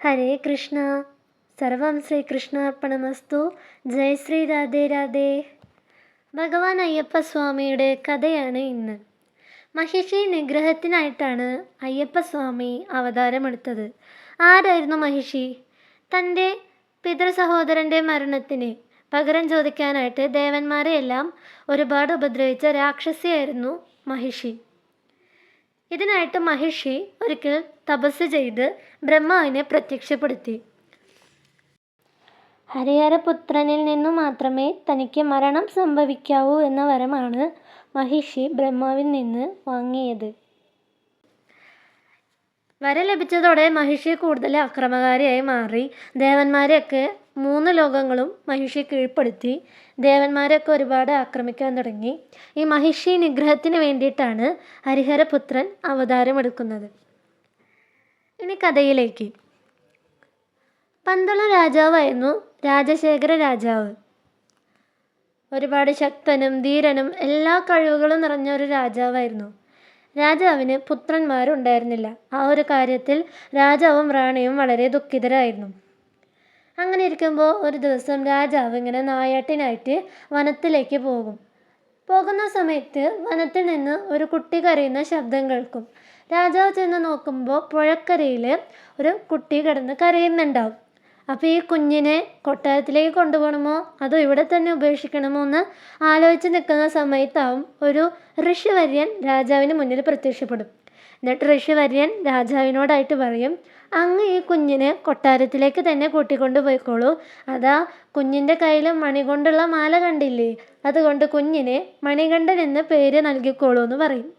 ഹരേ കൃഷ്ണ. സർവം ശ്രീ ശ്രീകൃഷ്ണാർപ്പണമസ്തു. ജയ ശ്രീ രാധേ രാധേ. ഭഗവാൻ അയ്യപ്പ സ്വാമിയുടെ കഥയാണ് ഇന്ന്. മഹിഷി നിഗ്രഹത്തിനായിട്ടാണ് അയ്യപ്പസ്വാമി അവതാരമെടുത്തത്. ആരായിരുന്നു മഹിഷി തന്റെ പിതൃ സഹോദരന്റെ മരണത്തിന് പകരം ചോദിക്കാനായിട്ട് ദേവന്മാരെയെല്ലാം ഒരുപാട് ഉപദ്രവിച്ച രാക്ഷസിയായിരുന്നു മഹിഷി. ഇതിനായിട്ട് മഹിഷി ഒരിക്കൽ തപസ് ചെയ്ത് ബ്രഹ്മാവിനെ പ്രത്യക്ഷപ്പെടുത്തി. ഹരിഹരപുത്രനിൽ നിന്നു മാത്രമേ തനിക്ക് മരണം സംഭവിക്കാവൂ എന്ന വരമാണ് മഹിഷി ബ്രഹ്മാവിൽ നിന്ന് വാങ്ങിയത്. വരം ലഭിച്ചതോടെ മഹിഷി കൂടുതൽ അക്രമകാരിയായി മാറി. ദേവന്മാരെയൊക്കെ മൂന്ന് ലോകങ്ങളും മഹിഷി കീഴ്പ്പെടുത്തി. ദേവന്മാരെയൊക്കെ ഒരുപാട് ആക്രമിക്കാൻ തുടങ്ങി. ഈ മഹിഷി നിഗ്രഹത്തിന് വേണ്ടിയിട്ടാണ് ഹരിഹരപുത്രൻ അവതാരമെടുക്കുന്നത്. ഇനി കഥയിലേക്ക്. പന്തള രാജാവായിരുന്നു രാജശേഖര രാജാവ്. ഒരുപാട് ശക്തനും ധീരനും എല്ലാ കഴിവുകളും നിറഞ്ഞ ഒരു രാജാവായിരുന്നു. രാജാവിന് പുത്രന്മാരുണ്ടായിരുന്നില്ല. ആ ഒരു കാര്യത്തിൽ രാജാവും റാണിയും വളരെ ദുഃഖിതരായിരുന്നു. അങ്ങനെ ഇരിക്കുമ്പോൾ ഒരു ദിവസം രാജാവ് ഇങ്ങനെ നായാട്ടിനായിട്ട് വനത്തിലേക്ക് പോകും. പോകുന്ന സമയത്ത് വനത്തിൽ നിന്ന് ഒരു കുട്ടി കരയുന്ന ശബ്ദം കേൾക്കും. രാജാവ് ചെന്ന് നോക്കുമ്പോൾ പുഴക്കരയിൽ ഒരു കുട്ടി കിടന്ന് കരയുന്നുണ്ടാവും. അപ്പോൾ ഈ കുഞ്ഞിനെ കൊട്ടാരത്തിലേക്ക് കൊണ്ടുപോകണമോ? അതോ ഇവിടെ തന്നെ ഉപേക്ഷിക്കണമോ എന്ന് ആലോചിച്ച് നിൽക്കുന്ന സമയത്താവും ഒരു ഋഷിവര്യൻ രാജാവിന് മുന്നിൽ പ്രത്യക്ഷപ്പെടും. എന്നിട്ട് ഋഷിവര്യൻ രാജാവിനോടായിട്ട് പറയും അങ്ങ് ഈ കുഞ്ഞിനെ കൊട്ടാരത്തിലേക്ക് തന്നെ കൂട്ടിക്കൊണ്ട് പോയിക്കോളൂ. അതാ കുഞ്ഞിന്റെ കയ്യിൽ മണി കൊണ്ടുള്ള മാല കണ്ടില്ലേ? അതുകൊണ്ട് കുഞ്ഞിനെ മണികണ്ഠൻ എന്ന് പേര് നൽകിക്കോളൂ എന്ന് പറയും.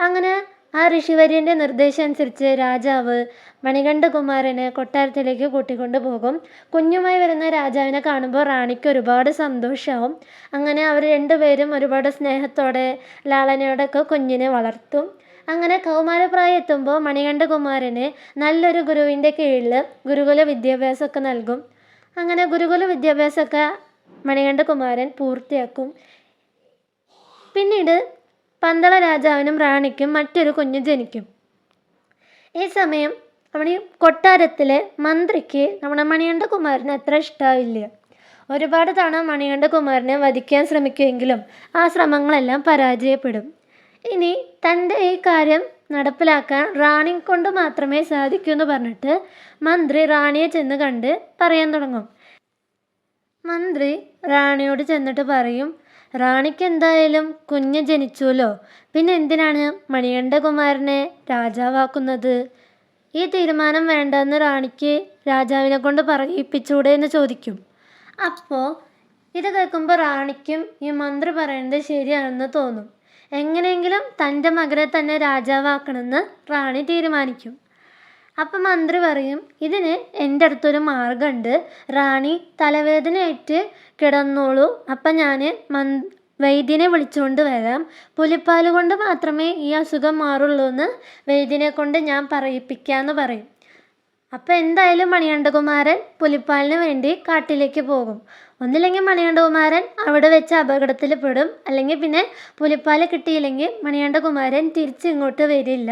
അങ്ങനെ ആ ഋഷിവര്യന്റെ നിർദ്ദേശം അനുസരിച്ച് രാജാവ് മണികണ്ഠകുമാരനെ കൊട്ടാരത്തിലേക്ക് കൂട്ടിക്കൊണ്ട് പോകും. കുഞ്ഞുമായി വരുന്ന രാജാവിനെ കാണുമ്പോൾ റാണിക്ക് ഒരുപാട് സന്തോഷമാവും അങ്ങനെ അവർ രണ്ടുപേരും ഒരുപാട് സ്നേഹത്തോടെ ലാളനയോടൊക്കെ കുഞ്ഞിനെ വളർത്തും. അങ്ങനെ കൗമാരപ്രായം എത്തുമ്പോൾ മണികണ്ഠകുമാരന് നല്ലൊരു ഗുരുവിന്റെ കീഴിൽ ഗുരുകുല വിദ്യാഭ്യാസമൊക്കെ നൽകും. അങ്ങനെ ഗുരുകുല വിദ്യാഭ്യാസമൊക്കെ മണികണ്ഠകുമാരൻ പൂർത്തിയാക്കും. പിന്നീട് പന്തള രാജാവിനും റാണിക്കും മറ്റൊരു കുഞ്ഞ് ജനിക്കും. ഈ സമയം നമ്മുടെ ഈ കൊട്ടാരത്തിലെ മന്ത്രിക്ക് നമ്മുടെ മണികണ്ഠകുമാരന് അത്ര ഇഷ്ടമാവില്ല ഒരുപാട് തവണ മണികണ്ഠകുമാരനെ വധിക്കാൻ ശ്രമിക്കുമെങ്കിലും ആ ശ്രമങ്ങളെല്ലാം പരാജയപ്പെടും. ഇനി തന്റെ ഈ കാര്യം നടപ്പിലാക്കാൻ റാണി കൊണ്ട് മാത്രമേ സാധിക്കൂ എന്ന് പറഞ്ഞിട്ട് മന്ത്രി റാണിയെ ചെന്ന് കണ്ട് പറയാൻ തുടങ്ങും. മന്ത്രി റാണിയോട് ചെന്നിട്ട് പറയും റാണിക്ക് എന്തായാലും കുഞ്ഞ് ജനിച്ചുവല്ലോ. പിന്നെ എന്തിനാണ് മണികണ്ഠകുമാരനെ രാജാവാക്കുന്നത്? ഈ തീരുമാനം വേണ്ടെന്ന് റാണിക്ക് രാജാവിനെ കൊണ്ട് പറയിപ്പിച്ചൂടെ എന്ന് ചോദിക്കും. അപ്പോൾ ഇത് കേൾക്കുമ്പോൾ റാണിക്കും ഈ മന്ത്രി പറയുന്നത് ശരിയാണെന്ന് തോന്നും. എങ്ങനെയെങ്കിലും തന്റെ മകനെ തന്നെ രാജാവാക്കണമെന്ന് റാണി തീരുമാനിക്കും. അപ്പം മന്ത്രി പറയും ഇതിന് എന്റെ അടുത്തൊരു മാർഗമുണ്ട് റാണി തലവേദനയായിട്ട് കിടന്നോളൂ. അപ്പം ഞാൻ മന് വൈദ്യനെ വിളിച്ചുകൊണ്ട് വരാം. പുലിപ്പാൽ കൊണ്ട് മാത്രമേ ഈ അസുഖം മാറുള്ളൂ എന്ന് വൈദ്യനെ കൊണ്ട് ഞാൻ പറയിപ്പിക്കാമെന്ന് പറയും. അപ്പോൾ എന്തായാലും മണികണ്ഠകുമാരൻ പുലിപ്പാലിന് വേണ്ടി കാട്ടിലേക്ക് പോകും. ഒന്നില്ലെങ്കിൽ മണികണ്ഠകുമാരൻ അവിടെ വെച്ച് അപകടത്തിൽ പെടും അല്ലെങ്കിൽ പിന്നെ പുലിപ്പാൽ കിട്ടിയില്ലെങ്കിൽ മണികണ്ഠകുമാരൻ തിരിച്ച് ഇങ്ങോട്ട് വരില്ല.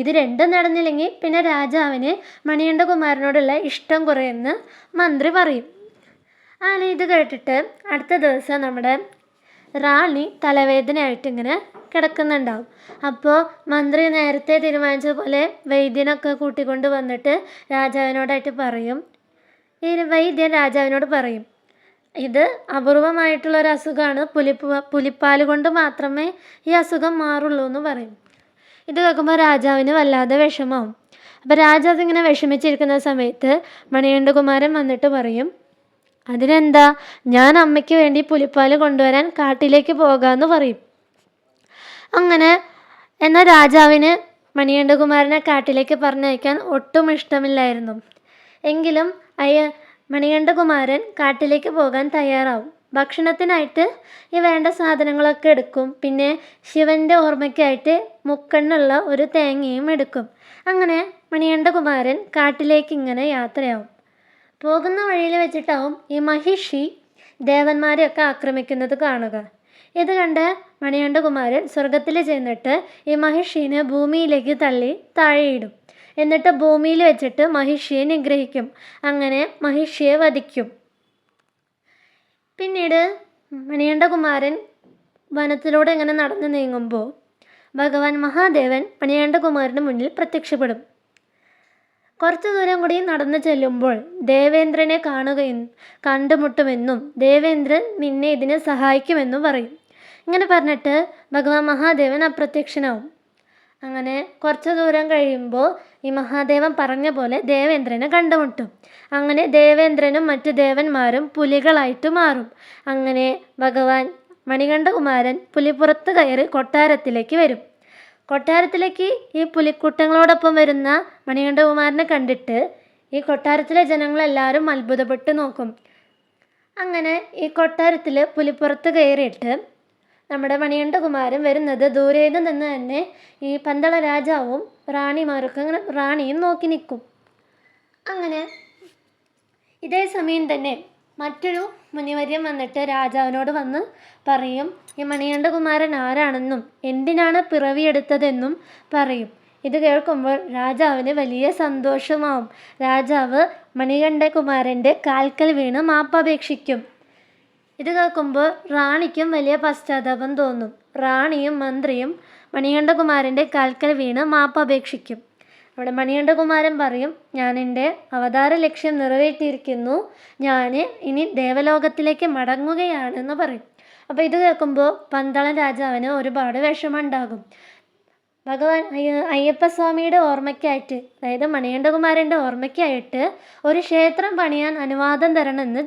ഇത് രണ്ടും നടന്നില്ലെങ്കിൽ പിന്നെ രാജാവിന് മണികണ്ഠകുമാരനോടുള്ള ഇഷ്ടം കുറയുമെന്ന് മന്ത്രി പറയും. അങ്ങനെ ഇത് കേട്ടിട്ട് അടുത്ത ദിവസം നമ്മുടെ റാണി തലവേദനയായിട്ട് ഇങ്ങനെ കിടക്കുന്നുണ്ടാവും. അപ്പോൾ മന്ത്രി നേരത്തെ തീരുമാനിച്ച പോലെ വൈദ്യനൊക്കെ കൂട്ടിക്കൊണ്ട് വന്നിട്ട് രാജാവിനോടായിട്ട് പറയും. ഈ വൈദ്യൻ രാജാവിനോട് പറയും ഇത് അപൂർവമായിട്ടുള്ള ഒരു അസുഖമാണ്. പുലിപ്പ് പുലിപ്പാൽ കൊണ്ട് മാത്രമേ ഈ അസുഖം മാറുള്ളൂ എന്ന് പറയും. ഇത് കേൾക്കുമ്പോൾ രാജാവിന് വല്ലാതെ വിഷമാവും അപ്പോൾ രാജാവ് ഇങ്ങനെ വിഷമിച്ചിരിക്കുന്ന സമയത്ത് മണികണ്ഠകുമാരൻ വന്നിട്ട് പറയും അതിനെന്താ? ഞാൻ അമ്മയ്ക്ക് വേണ്ടി പുലിപ്പാൽ കൊണ്ടുവരാൻ കാട്ടിലേക്ക് പോകാമെന്ന് പറയും. അങ്ങനെ എന്നാൽ രാജാവിന് മണികണ്ഠകുമാരനെ കാട്ടിലേക്ക് പറഞ്ഞയക്കാൻ ഒട്ടും ഇഷ്ടമില്ലായിരുന്നു. എങ്കിലും അയ്യ മണികണ്ഠകുമാരൻ കാട്ടിലേക്ക് പോകാൻ തയ്യാറാവും. ഭക്ഷണത്തിനായിട്ട് ഈ വേണ്ട സാധനങ്ങളൊക്കെ എടുക്കും. പിന്നെ ശിവന്റെ ഓർമ്മയ്ക്കായിട്ട് മുക്കണ്ണുള്ള ഒരു തേങ്ങയും എടുക്കും. അങ്ങനെ മണികണ്ഠകുമാരൻ കാട്ടിലേക്ക് ഇങ്ങനെ യാത്രയാവും. പോകുന്ന വഴിയിൽ വെച്ചിട്ടാവും ഈ മഹിഷി ദേവന്മാരെയൊക്കെ ആക്രമിക്കുന്നത് കാണുക. ഇത് കണ്ട് മണികണ്ഠകുമാരൻ സ്വർഗത്തിൽ ചെന്നിട്ട് ഈ മഹിഷീനെ ഭൂമിയിലേക്ക് തള്ളി താഴെയിടും. എന്നിട്ട് ഭൂമിയിൽ വെച്ചിട്ട് മഹിഷിയെ നിഗ്രഹിക്കും. അങ്ങനെ മഹിഷിയെ വധിക്കും. പിന്നീട് മണികണ്ഠകുമാരൻ വനത്തിലൂടെ ഇങ്ങനെ നടന്നു നീങ്ങുമ്പോൾ ഭഗവാൻ മഹാദേവൻ മണികണ്ഠകുമാരന് മുന്നിൽ പ്രത്യക്ഷപ്പെടും. കുറച്ചു ദൂരം കൂടി നടന്നു ചെല്ലുമ്പോൾ ദേവേന്ദ്രനെ കാണുകയും കണ്ടുമുട്ടുമെന്നും ദേവേന്ദ്രൻ നിന്നെ ഇതിനെ സഹായിക്കുമെന്നും പറയും. ഇങ്ങനെ പറഞ്ഞിട്ട് ഭഗവാൻ മഹാദേവൻ അപ്രത്യക്ഷനാവും. അങ്ങനെ കുറച്ച് ദൂരം കഴിയുമ്പോൾ ഈ മഹാദേവൻ പറഞ്ഞ പോലെ ദേവേന്ദ്രനെ കണ്ടുമുട്ടും. അങ്ങനെ ദേവേന്ദ്രനും മറ്റു ദേവന്മാരും പുലികളായിട്ട് മാറും. അങ്ങനെ ഭഗവാൻ മണികണ്ഠകുമാരൻ പുലിപ്പുറത്ത് കയറി കൊട്ടാരത്തിലേക്ക് വരും. കൊട്ടാരത്തിലേക്ക് ഈ പുലിക്കൂട്ടങ്ങളോടൊപ്പം വരുന്ന മണികണ്ഠകുമാരനെ കണ്ടിട്ട് ഈ കൊട്ടാരത്തിലെ ജനങ്ങളെല്ലാവരും അത്ഭുതപ്പെട്ട് നോക്കും. അങ്ങനെ ഈ കൊട്ടാരത്തിൽ പുലിപ്പുറത്ത് കയറിയിട്ട് നമ്മുടെ മണികണ്ഠകുമാരൻ വരുന്നത് ദൂരെ നിന്ന് തന്നെ ഈ പന്തള രാജാവും റാണിമാരൊക്കെ അങ്ങനെ റാണിയും നോക്കി നിൽക്കും. അങ്ങനെ ഇതേ സമയം തന്നെ മറ്റൊരു മുനിവര്യൻ വന്നിട്ട് രാജാവിനോട് വന്ന് പറയും ഈ മണികണ്ഠകുമാരൻ ആരാണെന്നും എന്തിനാണ് പിറവിയെടുത്തതെന്നും പറയും. ഇത് കേൾക്കുമ്പോൾ രാജാവിന് വലിയ സന്തോഷമാവും. രാജാവ് മണികണ്ഠകുമാരന്റെ കാൽക്കൽ വീണ് മാപ്പപേക്ഷിക്കും ഇത് കേൾക്കുമ്പോൾ റാണിക്കും വലിയ പശ്ചാത്താപം തോന്നും. റാണിയും മന്ത്രിയും മണികണ്ഠകുമാരന്റെ കാൽക്കൽ വീണ് മാപ്പപേക്ഷിക്കും അവിടെ മണികണ്ഠകുമാരൻ പറയും ഞാൻ എന്റെ അവതാര ലക്ഷ്യം നിറവേറ്റിയിരിക്കുന്നു. ഞാൻ ഇനി ദേവലോകത്തിലേക്ക് മടങ്ങുകയാണെന്ന് പറയും. അപ്പോൾ ഇത് കേൾക്കുമ്പോൾ പന്തളൻ രാജാവിന് ഒരുപാട് വിഷമമുണ്ടാകും. ഭഗവാൻ അയ്യ അയ്യപ്പസ്വാമിയുടെ ഓർമ്മയ്ക്കായിട്ട് അതായത് മണികണ്ഠകുമാരന്റെ ഓർമ്മയ്ക്കായിട്ട് ഒരു ക്ഷേത്രം പണിയാൻ അനുവാദം തരണമെന്ന്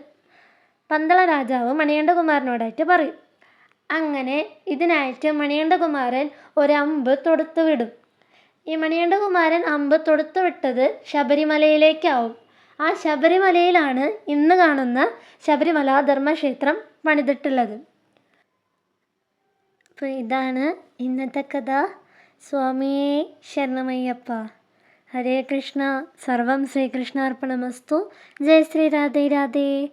പന്തള രാജാവ് മണികണ്ഠകുമാരനോടായിട്ട് പറയും. അങ്ങനെ ഇതിനായിട്ട് മണികണ്ഠകുമാരൻ ഒരമ്പ് തൊടുത്തു വിടും ഈ മണികണ്ഠകുമാരൻ അമ്പ് തൊടുത്തു വിട്ടത് ശബരിമലയിലേക്കാവും. ആ ശബരിമലയിലാണ് ഇന്ന് കാണുന്ന ശബരിമല ധർമ്മക്ഷേത്രം പണിതിട്ടുള്ളത്. അപ്പോൾ ഇതാണ് ഇന്നത്തെ കഥ. സ്വാമിയെ ശരണമയ്യപ്പ. ഹരേ കൃഷ്ണ. സർവം ശ്രീകൃഷ്ണാർപ്പണമസ്തു. ജയ ശ്രീ രാധേ രാധേ.